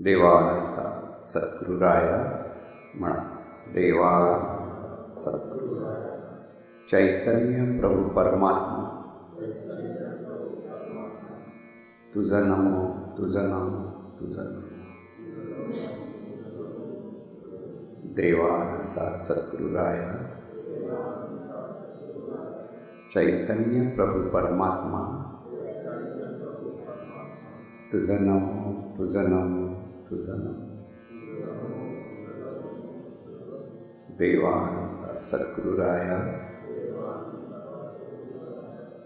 देवानंद सद्गुरुराय म्हणा देवानंद सद्गुरुराय चैतन्य प्रभु परमात्मा। तुझं नमो तुझं नमो तुझं नमो। देवानंद सद्गुरुराय चैतन्य प्रभू परमात्मा। तुझं नमो तुझं नमो। तुझं देवानंद सद्गुरुराय।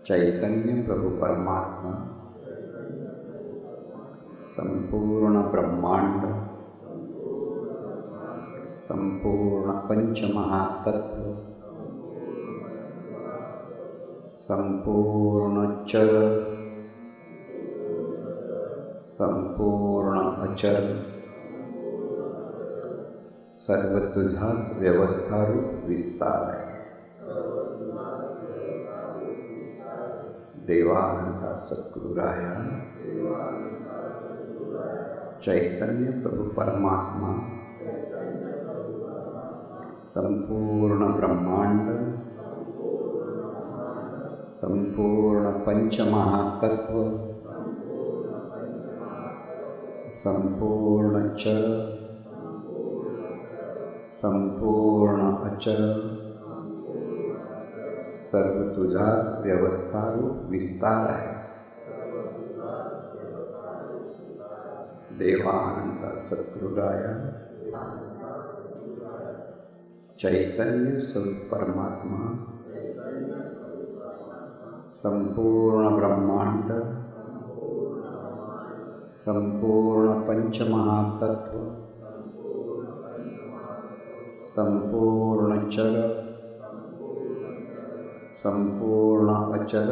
चैतन्य प्रभु परमात्मा। संपूर्ण ब्रह्मांड। संपूर्ण पंचमहातत्व। संपूर्ण चर संपूर्ण अचर सर्व तुझाच व्यवस्थारूप विस्तार। आहे देवानंदा सद्गुरुराया। चैतन्य प्रभु परमात्मा। संपूर्ण ब्रह्मांड। संपूर्ण पंचमहातत्व संपूर्ण चर संपूर्ण अचर। सर्व तुझाच व्यवस्थारूप विस्तार आहे। देवानंद सद्गुरुराय चैतन्य स्वरूप परमात्मा। संपूर्ण ब्रह्मांड। संपूर्ण पंचमहातत्व संपूर्ण चर संपूर्ण अचर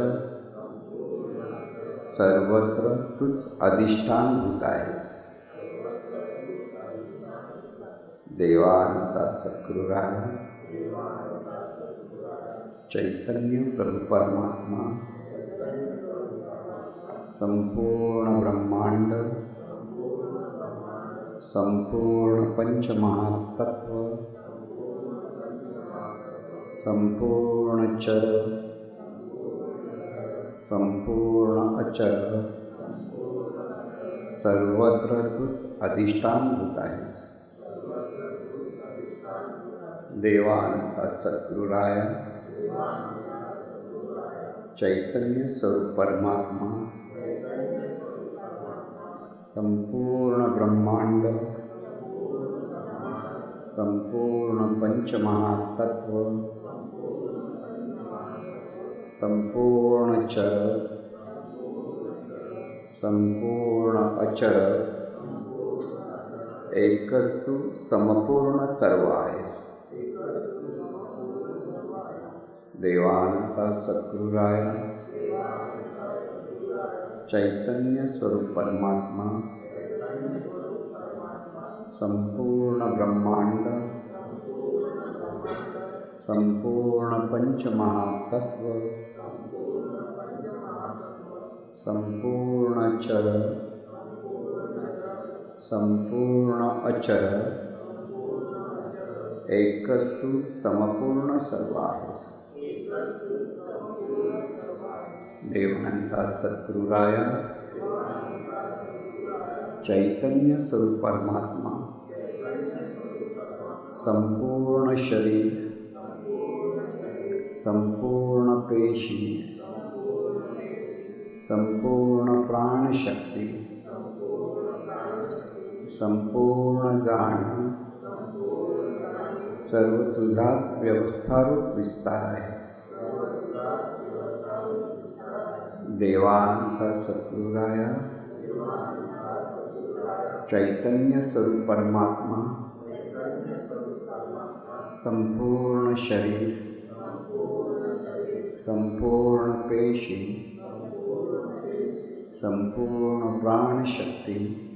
सर्वत्र तूच अधिष्ठानभूत आहेस देवानंदा सद्गुरुराय चैतन्य प्रभु परमात्मा संपूर्ण ब्रह्मांड, संपूर्ण पंचमहातत्व संपूर्ण चर, संपूर्ण अचर, सर्वत्र तूच अधिष्ठानभूत आहेस देवानंद सद्गुरुराय, चैतन्य स्वरूप परमात्मा संपूर्ण ब्रह्मांड संपूर्ण पंचमहातत्व संपूर्ण चर संपूर्ण अचर एकच तू समपूर्ण सर्व आहेस सद्गुरुराय चैतन्य स्वरूप परमात्मा, संपूर्ण ब्रह्मांड, संपूर्ण पंचमहातत्व, संपूर्ण चर, संपूर्ण अचर एकच तू समपूर्ण सर्व देवानंदा सद्गुरुराय चैतन्य स्वरूप परमात्मा संपूर्ण शरीर संपूर्ण पेशी संपूर्ण प्राणशक्ती संपूर्ण जाणीव सर्व तुझाच व्यवस्थारूप विस्तार आहे। सद्गुरुराय चैतन्य स्वरूप परमात्मा संपूर्ण शरीर। संपूर्ण पेशी। संपूर्ण प्राणशक्ती।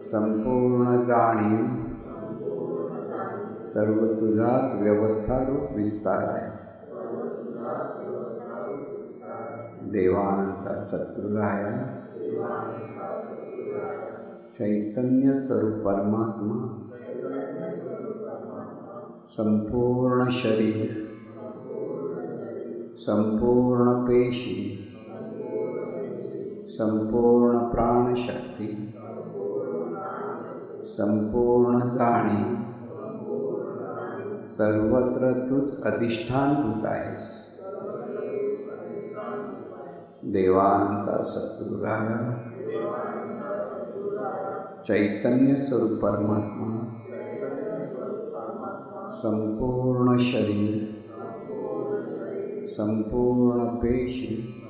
संपूर्ण जाणीव। सर्व तुझाच व्यवस्थारूप विस्तार आहे देवानंद सद्गुरुराया चैतन्य स्वरूप परमात्मा। संपूर्ण शरीर। संपूर्ण पेशी। संपूर्ण प्राणशक्ती। संपूर्ण जाणीव सर्वत्र तूच अधिष्ठानभूत आहेस। देवानंता सद्गुरुराय। चैतन्य स्वरूप परमात्मा। संपूर्ण शरीर। संपूर्ण पेशी।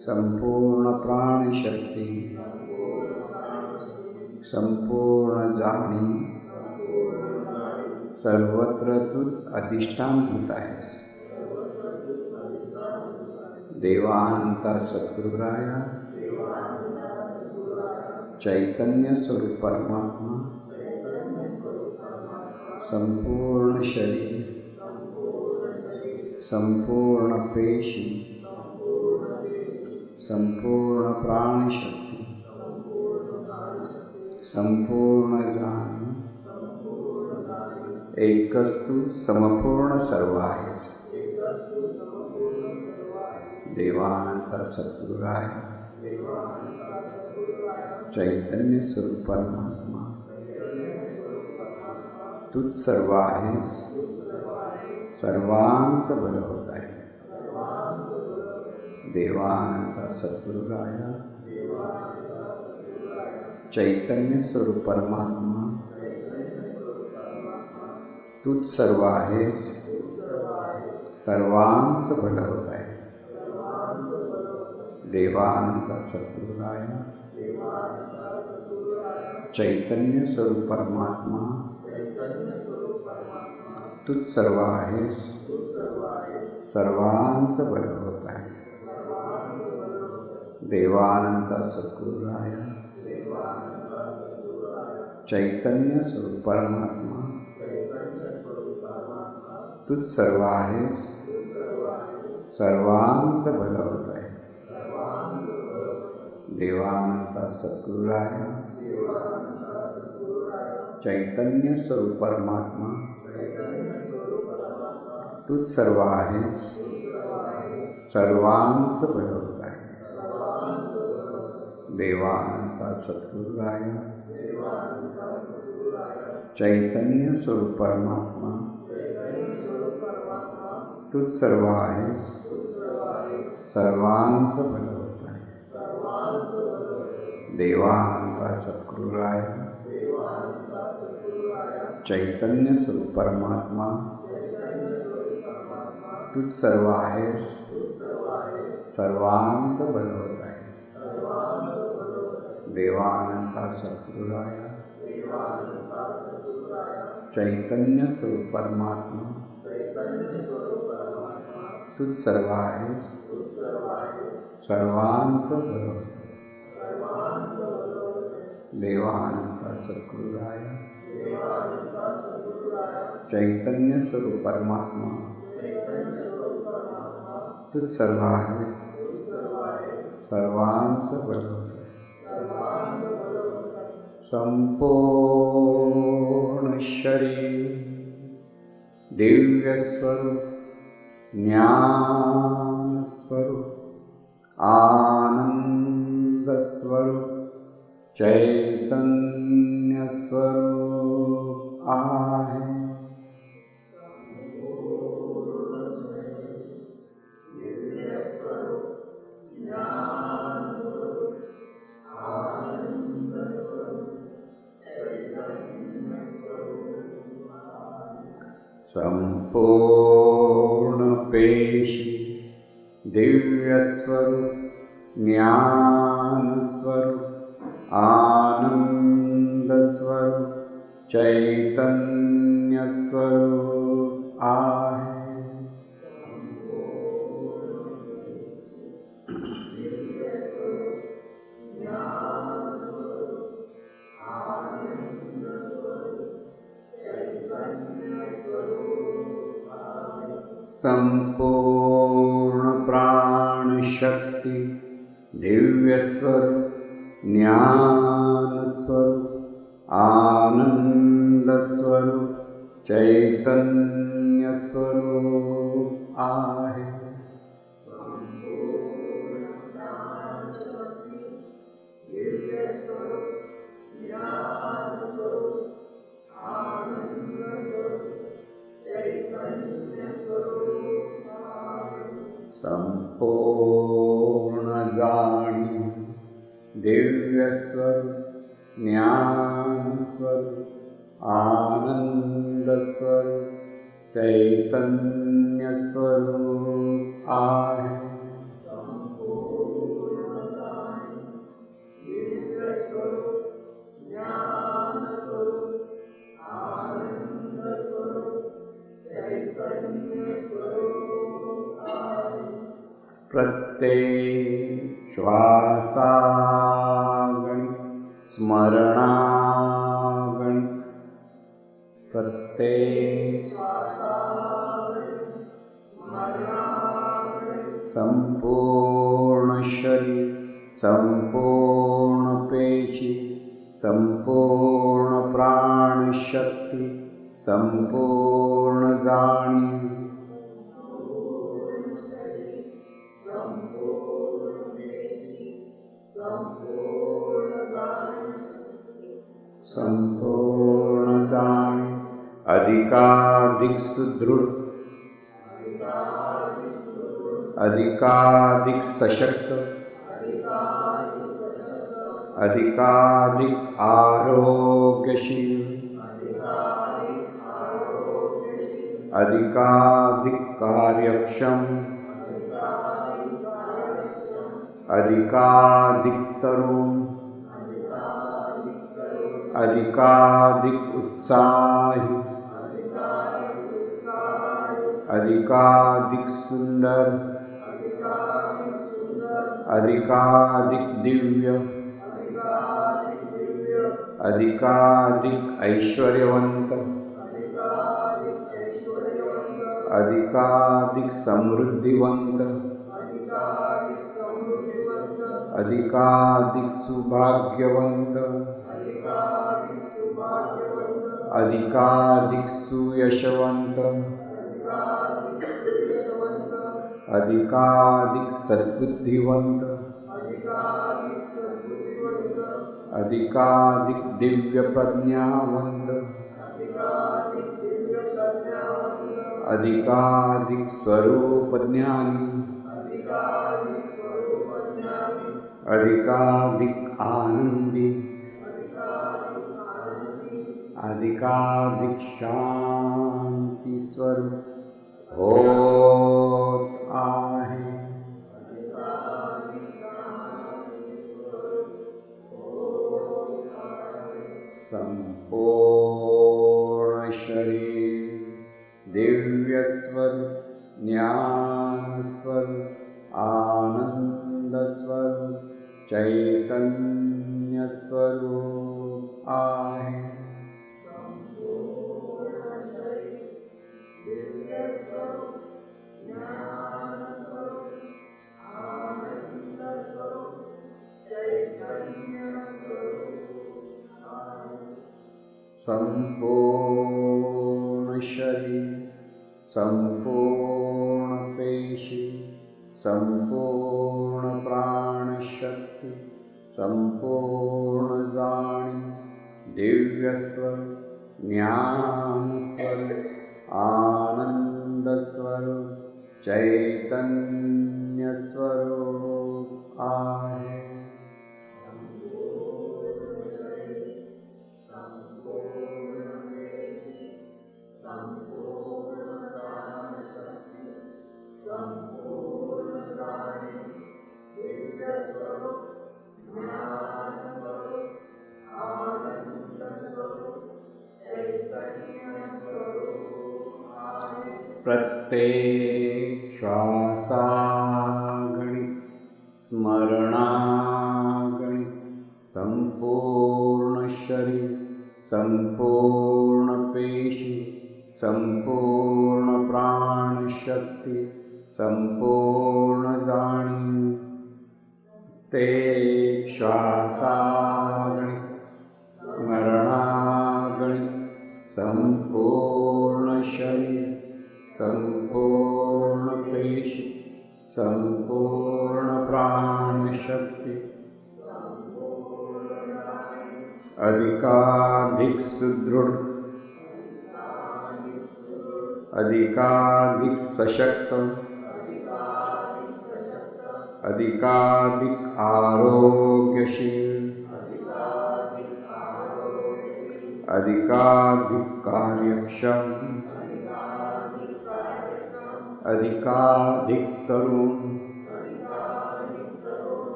संपूर्ण प्राणशक्ती संपूर्ण जाणीव सर्वत्र तूच अधिष्ठानभूत आहेस देवांता सद्गुरुराया चैतन्य स्वरूप परमात्मा संपूर्ण शरीर संपूर्ण पेशी संपूर्ण प्राणशक्ती संपूर्ण जाण एकच तू समपूर्ण सर्व देवानंत सद्गुराय चैतन्य स्वरूप परमात्मा। तूच सर्व आहेस सर्वांचं भलं होत आहे देवानंद सद्गुरुराय। चैतन्य स्वरूप परमात्मा। तूच सर्व आहेस सर्वांचं भलं होत आहे देवानंद सद्गुरुराय चैतन्य स्वरूप परमात्मा। तूच सर्व आहेस सर्वांचं बरं होत देवानंद सद्गुरुराय चैतन्य स्वरूप परमात्मा। तूच सर्व आहेस सर्वांचं भलं आहे देवानंद सद्गुरुराय। चैतन्य स्वरूप परमात्मा। तूच सर्व आहेस सर्वांचं भलं होत देवानंद सद्गुरुराय। चैतन्य स्वरूप परमात्मा। तूच सर्व आहेस सर्वांचं भलं होत आहे देवानंद सद्गुरुराय चैतन्य स्वरूप परमात्मा। तूच सर्व आहेस सर्वांचं भलं होत आहे देवानंद सद्गुरुराय चैतन्य स्वरूप परमात्मा। तूच सर्व आहेस सर्वांचं भलं देवानंद सद्गुरुराय चैतन्य स्वरूप परमात्मा। तूच सर्व आहेस सर्वांचं भलं होत संपूर्ण शरीर दिव्यस्वरूप। ज्ञानस्वरूप। आनंदस्वरूप चैतन्यस्वरूप आहे। संपूर्ण पेशी दिव्यस्वरूप ज्ञानस्वरूप आनंदस्वरूप चैतन्यस्वरूप आहे। संपूर्ण प्राणशक्ती दिव्यस्वरूप ज्ञानस्वरूप आनंदस्वरूप चैतन्यस्वरूप आहे। संपूर्ण जाणी दिव्यस्वरूप ज्ञानस्वरूप आनंदस्वरूप चैतन्यस्वरूप आहे। प्रत्येक श्वासागणि स्मरणागणि। सम्पूर्णशरी सम्पूर्णपेशि सम्पूर्णप्राणशक्ति सम्पूर्णजाणि संपूर्ण प्राणशक्ती संपूर्ण जाणीव संपूर्ण जाण अधिकाधिक सुदृढ अधिकाधिक सशक्त अधिकाधिक आरोग्यशील अधिकाधिक कार्यक्षम अधिकाधिक तरुण अधिकाधिक उत्साही। अधिकाधिक सुंदर। अधिकाधिक दिव्य। अधिकाधिक ऐश्वर्यवंत। अधिकाधिक समृद्धिवंत। अधिकाधिक सुभाग्यवंत। अधिकाधिक सुयशवंत अधिकाधिक अधिकाधिक प्रज्ञावंत अधिकाधिक स्वरूप अधिकाधिक आनंदी अधिकाधिक शांती स्वरूप। होत शरीर संपूर्ण पेशी संपूर्ण प्राणशक्ती संपूर्ण जाणी दिव्यस्वर ज्ञानस्वर आनंदस्वरूप चैतन्यस्वरूप आहे। प्रत्येक श्वासागणि स्मरणागणि संपूर्ण सम्पूर्णपेशी संपूर्ण पेशी प्राणशक्ती अधिकाधिक सुदृढ। अधिकाधिक सशक्त। अधिकाधिक आरोग्यशील। अधिकाधिक कार्यक्षम। अधिकाधिक तरुण।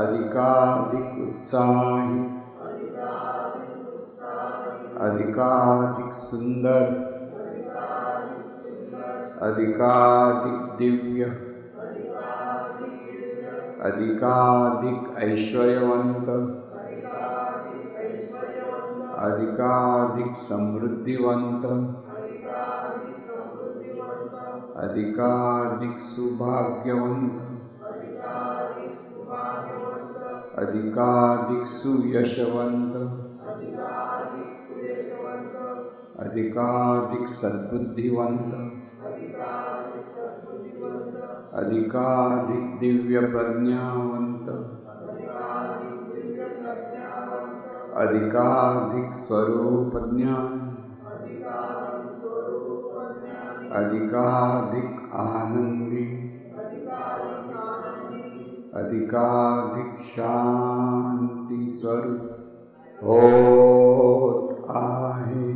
अधिकाधिक उत्साही अधिकाधिक सुंदर अधिकाधिक दिव्य अधिकाधिक ऐश्वर्यवंत अधिकाधिक समृद्धिवंत अधिकाधिक सौभाग्यवंत अधिकाधिक सुयशवंत। अधिकाधिक सद्बुद्धिवंत। अधिकाधिक दिव्य प्रज्ञावंत अधिकाधिक स्वरूप ज्ञान अधिकाधिक आनंदी। अधिकाधिक शांति स्वरूप हो आहे।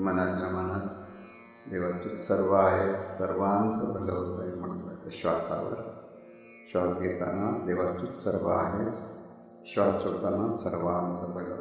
मनातल्या मनात देवा तू सर्व आहे सर्वांचं भलं होतं आहे म्हणत त्या श्वासावर. श्वास घेताना देवा तूच सर्व आहे श्वास सोडताना सर्वांचं भलं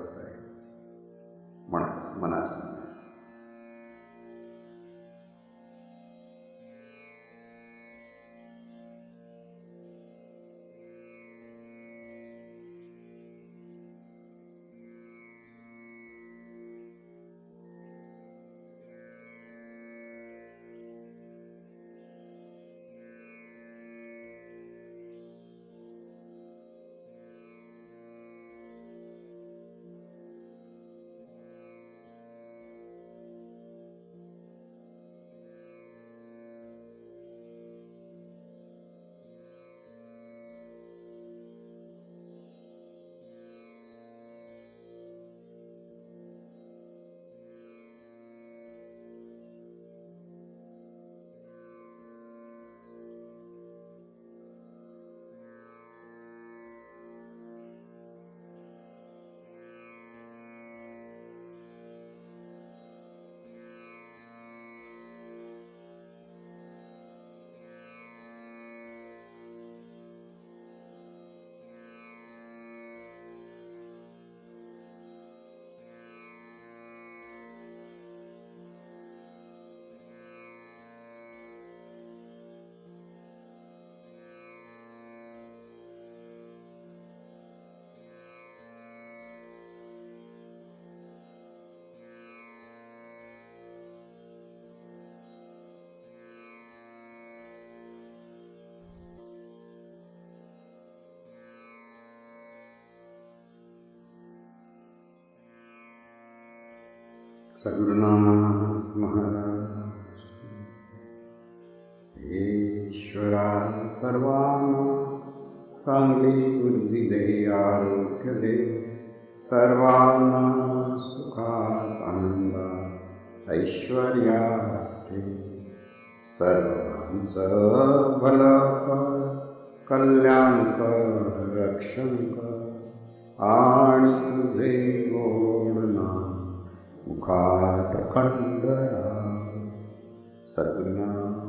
सद्गुरुनाथ महाराज। ईश्वरा सर्वांना चांगली बुद्धी दे आरोग्य दे। सर्वांना सुखात आनंदात ऐश्वर्या ठेव. सर्वांचं भलं कर कल्याण कर रक्षण कर। आणि तुझे गोड नाम मुखात खंडरा महाराज